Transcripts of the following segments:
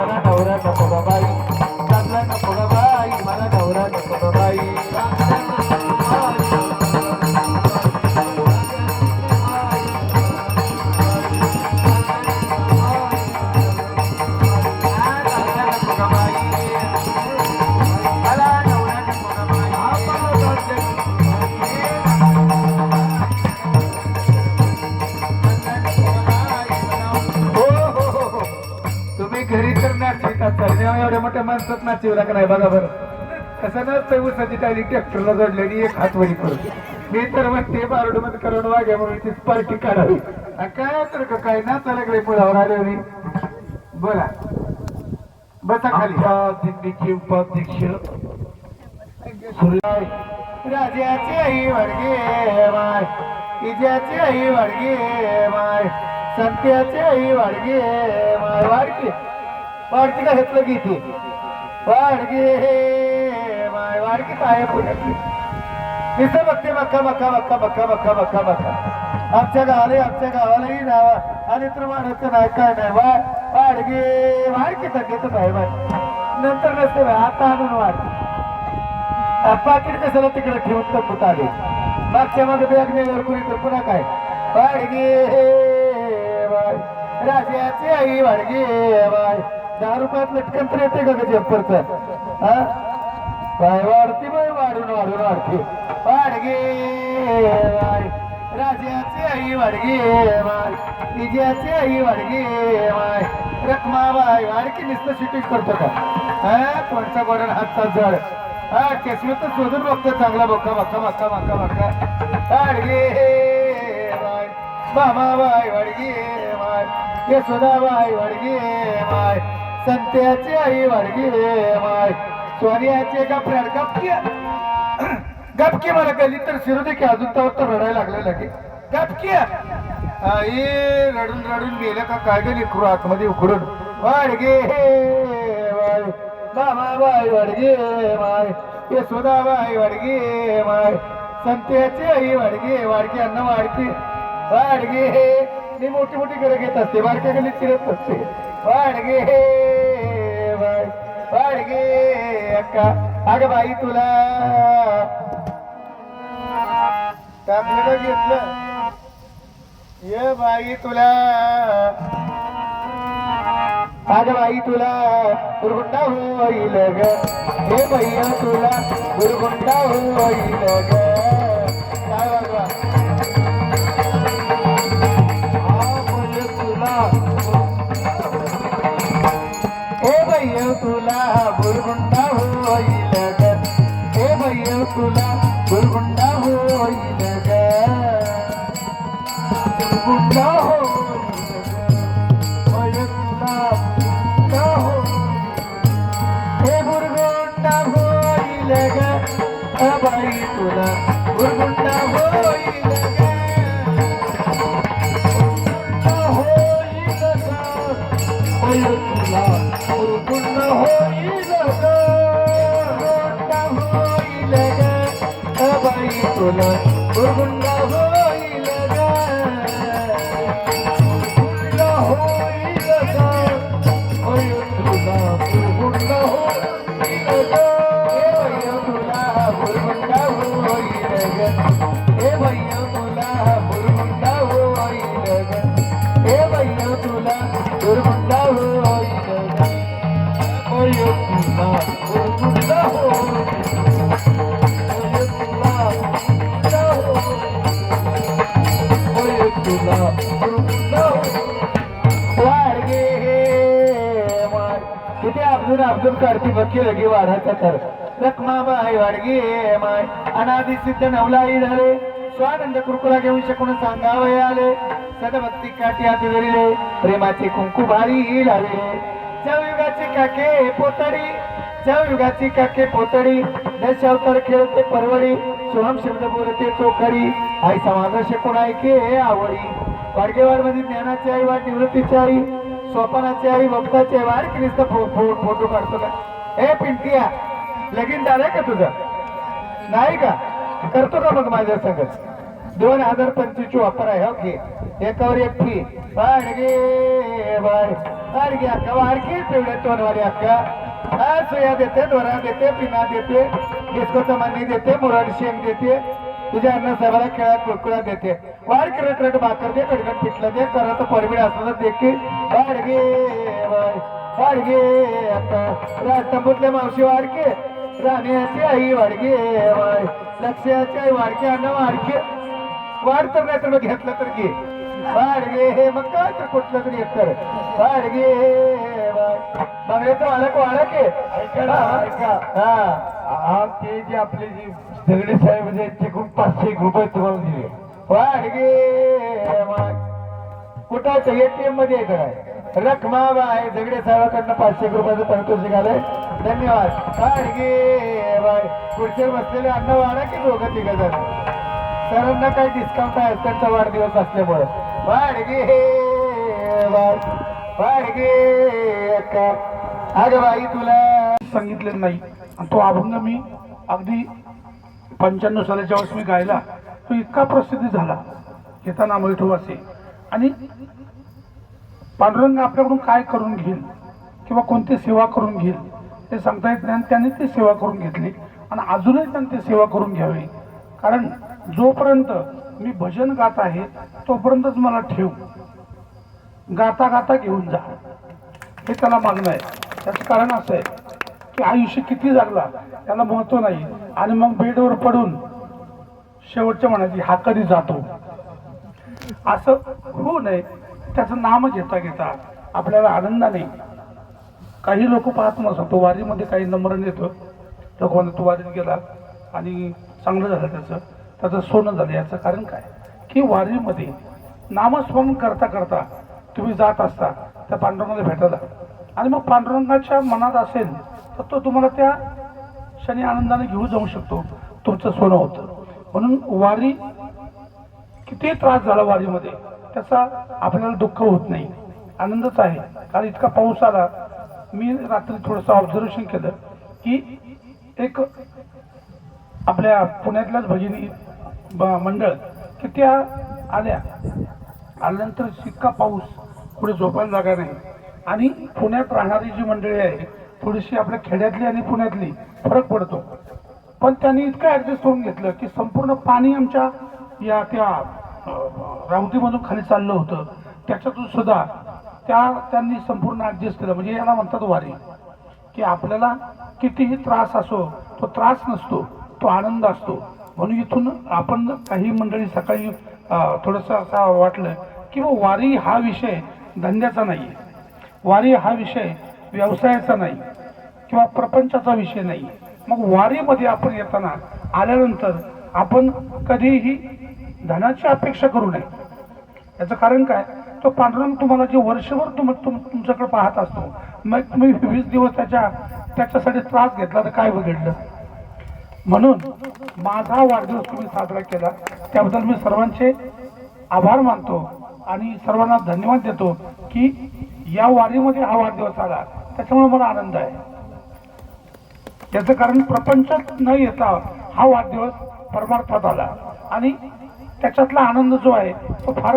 Ahora nos vamos मोठ्या माणसात नाचिवला का नाही? बघा बरं. कसं नसतं उसाची टाळी ट्रॅक्टरला जोडलेली एक हातवडी करतो मी तर म्हणते बारोडमध्ये करोड वाघ्या म्हणून ती पार्टी काढावी. काय तर काय ना लागले मुळावर आले बोला. बसा खाली. दिंडीचे उपाध्यक्ष सूर्य राजाची आई वडगे माय. इजाची आई वडगे माय. संत्याची आई वडगे माय. वाडकी वाडकी का घेतलं की ती वाडगे माय वाडकी काय पुण्यातली नुसतं बघते मक्का बक्का बक्का बक्का बक्का बक्का मक्का. आमच्या गावाला आमच्या गावालाही नावा आणि तर वाढत नाही काय नाही. वा वाडगे वाडकी तर घेतच आहे बाय नंतर नसते बाय आता आणून वाढ पाकिट कशाला तिकडे ठेवून तपूत आले? मागच्या मागे बॅग नाही कुणी तर पुन्हा काय? वाडगे बाय राजाची आई वाडगे बाय दहा रुपयात लटकन तर येते का जम्परच हा? वाढती बाय वाढून वाढून वाढते. वाढगे राजाची आई वाढगे माय विजयाची आई वाढगे माय रखमा बाय. नुसतं शूटिंग करतो का? हा? कोणचा गोडन हातचा जड हा केसमी तर शोधून बघतो चांगला बघा बघा बघा बघा बघा वाढगे बाय. मामा बाय माय बाय. यशोदा बाय वाडगे माय संत्याची आई वाडगे माय सोनियाचे गपऱ्याड गपकी गपकी मला कधी तर शिरू दे की अजून तर रडायला लागलं लगे. गपकी आई रडून रडून गेलं का काय गेली लेकरू आतमध्ये उकडून वाडगे बाय बाबा बाय वाडगे माय यशोदा बाय वाडगे माय संत्याची आई वाडगे वाडगे अन्न वाडके वाडगे मी मोठी मोठी घरं घेत असते बारक्या गलीत फिरत असते. वाडगे अक्का अग बाई तुला टाकलं घेतलं ये बाई तुला अगं बाई तुला गुरगुंडा होईल ग हे भैया तुला गुरगुंडा होईल ग होईल बाई तुला गुरगुंडा होईल ग गुरगुंडा होईल ग होय तुला अब्दुल कार्ती वकील बक्की लगी वाढायचा तर. रखमा बाय वाडगे माय. अनादि सिद्ध नवलाई झाले. स्वानंद कुरकुला घेऊन शकून सांगावे आले सदभक्ती काठी हाती धरले प्रेमाचे कुंकू भारी लावले जवयुगाची काके पोतडी. जवयुगाची काके पोतडी. दश अवतार खेळते परवडी. सोहम शब्द बोलते चोखडी. आई समाज शकून ऐके आवडी. वाडगेवाडमध्ये ज्ञानाची आई वाट निवृत्तीची आई. स्वप्नाचे आई भक्ताची आई वाढ फोटो काढतो का? ए पिंटिया लगीन झालंय का तुझं? नाही का? करतो का मग माझ्या संगत दोन हजार पंचवीस वापर आहे हो एकावर एक फी वाडगे बाय वाडगे अक्का वाडकी पिवळे तोनवारी अक्का. हा सुया देते दोरा देते पिना देते डिस्को चमानी देते मुराड शेंग देते. तुझ्या अन्न साहेबाला खेळा कुळकुळा देते. वाढ करत रट भाकर दे कडकड पिठलं दे करत परबीड असलं दे की वाडगे वाडगे अक्का राजतंबूतले मावशी वाडके राण्याची आई वाडगे बाय लक्ष्याची आई वाडके अन्न वाडके वाढ तर नाही तर मग घेतलं तर घे. वाडगे हे मग काय तर कुठलं तरी एक कर वाडगे बघण्याचं मालक वाडा के. ऐका ना, ऐका. हा. हा ते जे आपले जे दगडे साहेब आहेत ते खूप पाचशे एक रुपये तुम्हाला दिले. वाडगे मग एटीएममध्ये येत काय रकमा बाय झगडे साहेबाकडनं पाचशे एक रुपयाचं पारितोषिक आलंय धन्यवाद. वाडगे बाय खुर्चीवर बसलेले अन्न वाढा की दोघं तिघ जण? सरांना काही डिस्काउंट आहे त्यांचा वाढदिवस असल्यामुळे. वाडगे बाय वाडगे अगं बाई तुला सांगितलं नाही. आणि तो अभंग मी अगदी पंच्याण्णव सालाच्या वेळेस मी गायला. तो इतका प्रसिद्ध झाला. घेताना मैठोवासे आणि पांडुरंग आपल्याकडून काय करून घेईल? किंवा कोणती सेवा करून घेईल? ते सांगता येत नाही आणि त्याने ती सेवा करून घेतली. आणि अजूनही त्याने ती सेवा करून घ्यावी. कारण जोपर्यंत मी भजन गात आहे तोपर्यंतच मला ठेव. गाता गाता घेऊन जा. हे त्याला मागणं आहे. त्याचं कारण असं आहे. आयुष्य किती जगला त्याला महत्त्व नाही. आणि मग बेडवर पडून शेवटच्या म्हणायची हा कधी जातो. असं होऊ नये त्याचं नाम घेता घेता आपल्याला आनंदाने काही लोक पाहत नसतो तो वारीमध्ये काही नम्र नेतो लोक म्हणतात तो वारीत गेला आणि चांगलं झालं त्याचं. त्याचं सोनं झालं. याचं कारण काय? की वारीमध्ये नामस्मरण करता करता तुम्ही जात असता त्या पांडुरंगाला भेटायला. आणि मग पांडुरंगाच्या मनात असेल तर तो तुम्हाला त्या क्षणी आनंदाने घेऊन जाऊ शकतो. तुमचं सोनं होतं. म्हणून वारी किती त्रास झाला वारीमध्ये त्याचा आपल्याला दुःख होत नाही. आनंदच आहे. कारण इतका पाऊस आला. मी रात्री थोडंसं ऑब्झर्वेशन केलं की एक आपल्या पुण्यातल्याच भगिनी ब- मंडळ की त्या आल्या. आल्यानंतर शिक्का पाऊस पुढे झोपायला जागा नाही. आणि पुण्यात राहणारी जी मंडळी आहे थोडीशी आपल्या खेड्यातली आणि पुण्यातली फरक पडतो. पण त्यांनी इतकं ऍडजस्ट करून घेतलं की संपूर्ण पाणी आमच्या या त्या रावतीमधून खाली चाललं होतं. त्याच्यातून सुद्धा त्या त्यांनी संपूर्ण ऍडजस्ट केलं. म्हणजे याला म्हणतात वारी. की आपल्याला कितीही त्रास असो तो त्रास नसतो तो आनंद असतो. म्हणून इथून आपण काही मंडळी सकाळी थोडंसं असं वाटलं की बुवा वारी हा विषय धंद्याचा नाही वारी हा विषय व्यवसायाचा नाही किंवा प्रपंचाचा विषय नाही. मग वारीमध्ये आपण येताना आल्यानंतर आपण कधीही धनाची अपेक्षा करू नये. याचं कारण काय? तो पांडुरंग तुम्हाला जे वर्षभर तुम तुम तुमच्याकडे पाहत असतो मग तुम्ही वीस दिवस त्याच्या त्याच्यासाठी त्रास घेतला तर काय बिघडलं? म्हणून माझा वाढदिवस तुम्ही साजरा केला त्याबद्दल मी सर्वांचे आभार मानतो आणि सर्वांना धन्यवाद देतो की या वारीमध्ये हा वाढदिवस आला. त्याच्यामुळे मला आनंद आहे. याचं कारण प्रपंचात न येता हा वाढदिवस परमार्थात आला आणि त्याच्यातला आनंद जो आहे तो फार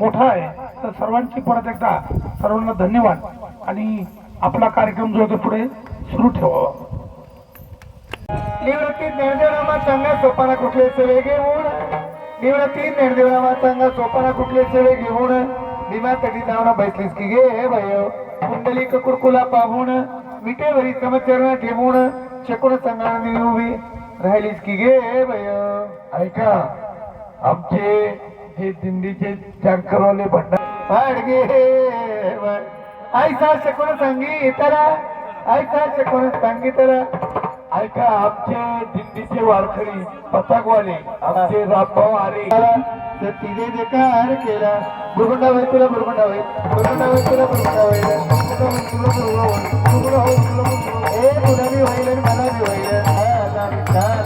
मोठा आहे. तर सर्वांची परत एकदा सर्वांना धन्यवाद. आणि आपला कार्यक्रम जो आहे तो पुढे सुरू ठेवावा. निवृत्ती ज्ञानदेवरामा चांगला सोपाना कुठले सेवे घेऊन निवृत्ती ज्ञानदेवरामा चांगला सोपाना कुठले सेवे घेऊन भीमा तटी जाऊन बैसलीस की गे भय कुंडली कुरकुला पाहून मिठेवरी समचरण ठेवून शकून संग्रामी उभी राहिलीस की गे भय? ऐका आमचे जे दिंडीचे टँकरवाले भंडार पाडगे ऐसा शकून सांगितला ऐसा शकून सांगितला ऐका आमचे दिंडीचे वारकरी पथकवाले आमचे रामभाऊ आरे तर तिने बेकार केला बुरगुंडा होय तुला बुरगुंडा बुरगुंडा होय तुला बुरगुंडा होय बुरगुंडा होय तुला बुरगुंडा बुरगुंडा होय तुला बुरगुंडा. ए तुला बी होईल आणि मला बी होईल ला, ला, ला, ला.